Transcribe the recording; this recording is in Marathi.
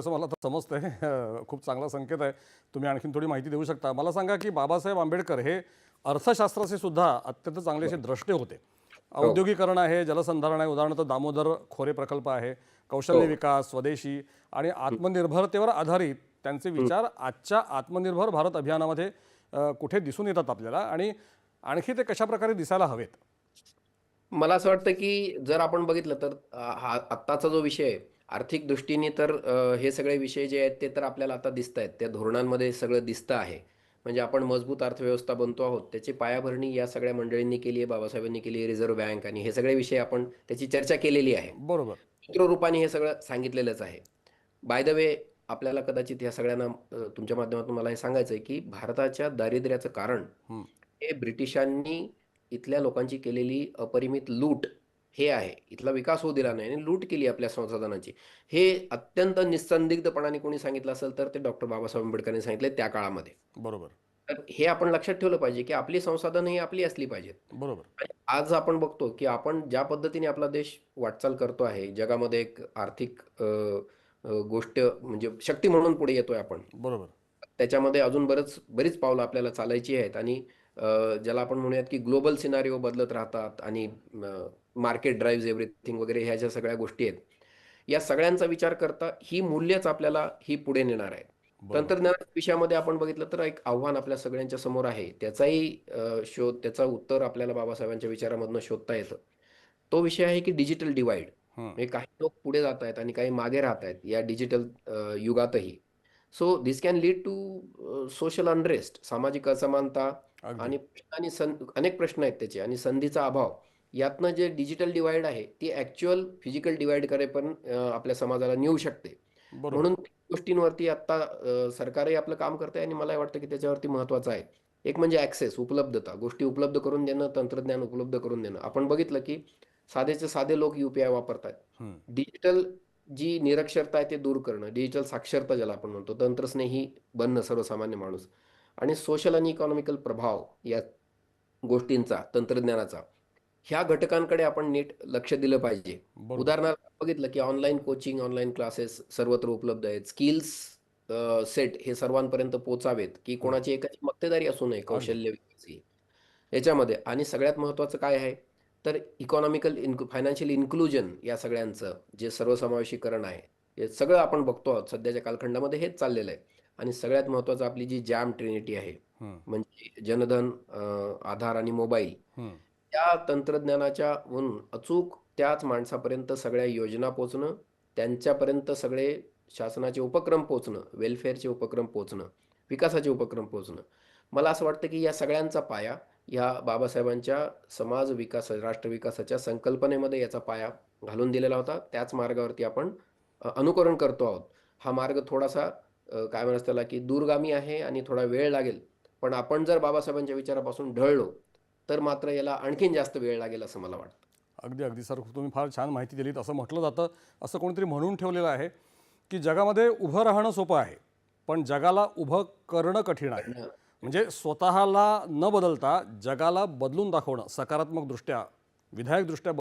असं मला तर समजतंय. खूप चांगला संकेत आहे. तुम्ही आणखीन थोडी माहिती देऊ शकता. मला सांगा की बाबासाहेब आंबेडकर हे अर्थशास्त्राचे सुद्धा अत्यंत चांगले असे द्रष्टे होते. औद्योगिकरण आहे जलसंधारण आहे उदाहरणार्थ दामोदर खोरे प्रकल्प आहे कौशल्य विकास स्वदेशी आणि आत्मनिर्भरतेवर आधारित त्यांचे विचार आजच्या आत्मनिर्भर भारत अभियानामध्ये कुठे दिसून येतात आपल्याला आणि आणखी ते कशा प्रकारे दिसायला हवेत? मला असं वाटतं की जर आपण बघितलं तर हा आत्ताचा जो विषय आहे आर्थिक दृष्टीने तर अ, हे सगळे विषय जे आहेत ते तर आपल्याला आता दिसत आहेत. त्या धोरणांमध्ये सगळं दिसतं आहे. म्हणजे आपण मजबूत अर्थव्यवस्था बनतो आहोत. त्याची पायाभरणी या सगळ्या मंडळींनी केली आहे बाबासाहेबांनी केली आहे रिझर्व्ह बँक आणि हे सगळे विषय आपण त्याची चर्चा केलेली आहे. बरोबर. सूत्ररूपाने हे सगळं सांगितलेलंच आहे. बाय द वे आपल्याला कदाचित ह्या सगळ्यांना अ, तुमच्या माध्यमातून मला हे सांगायचं आहे की भारताच्या दारिद्र्याचं कारण. हे ब्रिटिशांनी इथल्या लोकांची केलेली अपरिमित लूट हे आहे. इथला विकास होऊ दिला नाही आणि लूट केली आपल्या संसाधनाची. हे अत्यंत निस्संदिग्धपणाने कोणी सांगितलं असेल तर ते डॉक्टर बाबासाहेब आंबेडकरांनी सांगितले त्या काळामध्ये. बरोबर. तर हे आपण लक्षात ठेवलं पाहिजे की आपली संसाधनं ही आपली असली पाहिजेत. बरोबर. आज आपण बघतो की आपण ज्या पद्धतीने आपला देश वाटचाल करतो आहे जगामध्ये एक आर्थिक गोष्ट म्हणजे शक्ती म्हणून पुढे येतोय आपण. बरोबर. त्याच्यामध्ये अजून बरंच बरीच पावलं आपल्याला चालायची आहेत आणि ज्याला आपण म्हणूयात की ग्लोबल सिनारिओ बदलत राहतात आणि मार्केट ड्राईव्ह एव्हरीथिंग वगैरे ह्या ज्या सगळ्या गोष्टी आहेत या सगळ्यांचा विचार करता ही मूल्यच आपल्याला ही पुढे नेणार आहेत. तंत्रज्ञान विषयामध्ये आपण बघितलं तर एक आव्हान आपल्या सगळ्यांच्या समोर आहे. त्याचाही शोध त्याचा उत्तर आपल्याला बाबासाहेबांच्या विचारामधनं शोधता येतं. तो विषय आहे की डिजिटल डिवाइड. म्हणजे काही लोक पुढे जात आहेत आणि काही मागे राहत आहेत या digital युगातही. So this can lead to social unrest सामाजिक असमानता अगदी. आणि आणि सं अनेक प्रश्न आहेत त्याचे आणि संधीचा अभाव. यातनं जे डिजिटल डिवाइड आहे ती ऍक्च्युअल फिजिकल डिवाइडकडे पण आपल्या समाजाला नेऊ शकते. बरोबर. म्हणून गोष्टींवरती आता अ, सरकारही आपलं काम करते आणि मला वाटतं की त्याच्यावरती महत्त्वाचं आहे. एक म्हणजे ऍक्सेस उपलब्धता. गोष्टी उपलब्ध करून देणं तंत्रज्ञान उपलब्ध करून देणं. आपण बघितलं की साधेचे साधे लोक युपीआय वापरतात हं. डिजिटल जी निरक्षरता आहे ते दूर करणं. डिजिटल साक्षरता ज्याला आपण म्हणतो तंत्रस्नेही बनणं सर्वसामान्य माणूस. आणि सोशल आणि इकॉनॉमिकल प्रभाव या गोष्टींचा तंत्रज्ञानाचा ह्या घटकांकडे आपण नीट लक्ष दिलं पाहिजे. उदाहरणार्थ बघितलं की ऑनलाईन कोचिंग ऑनलाईन क्लासेस सर्वत्र उपलब्ध आहेत. स्किल्स सेट हे सर्वांपर्यंत पोचावेत की कोणाची एकाची मक्तेदारी असू नये कौशल्य विकास. ही याच्यामध्ये आणि सगळ्यात महत्त्वाचं काय आहे? तर इकॉनॉमिकल इन्क्लु फायनान्शियल इन्क्लुजन या सगळ्यांचं जे सर्वसमावेशीकरण आहे हे सगळं आपण बघतो आहोत. सध्याच्या कालखंडामध्ये हेच चाललेलं आहे. आणि सगळ्यात महत्त्वाचं आपली जी जॅम ट्रिनिटी आहे. म्हणजे जनधन आधार आणि मोबाईल. त्या तंत्रज्ञानाच्या अचूक त्याच माणसापर्यंत सगळ्या योजना पोचणं त्यांच्यापर्यंत सगळे शासनाचे उपक्रम पोचणं वेलफेअरचे उपक्रम पोचणं विकासाचे उपक्रम पोचणं मला असं वाटतं की या सगळ्यांचा पाया ह्या बाबासाहेबांच्या समाज विकास राष्ट्र विकासाच्या संकल्पनेमध्ये याचा पाया घालून दिलेला होता त्याच मार्गावरती आपण अनुकरण करतो आहोत हा मार्ग थोडासा काय म्हणतात त्याला की दूरगामी आहे आणि थोडा वेळ लागेल. पण आपण जर बाबासाहेबांच्या विचारापासून ढळलो तर मात्र याला आणखीन जास्त वेळ लागेल असं मला वाटतं. अगदी अगदी. सर तुम्ही फार छान माहिती दिलीत. असं म्हटलं जातं असं कोणीतरी म्हणून ठेवलेलं आहे की जगामध्ये उभं राहणं सोपं आहे पण जगाला उभं करणं कठीण आहे. म्हणजे स्वतःला न बदलता जगाला बदलून दाखवणं सकारात्मक दृष्ट्या विधायकदृष्ट्या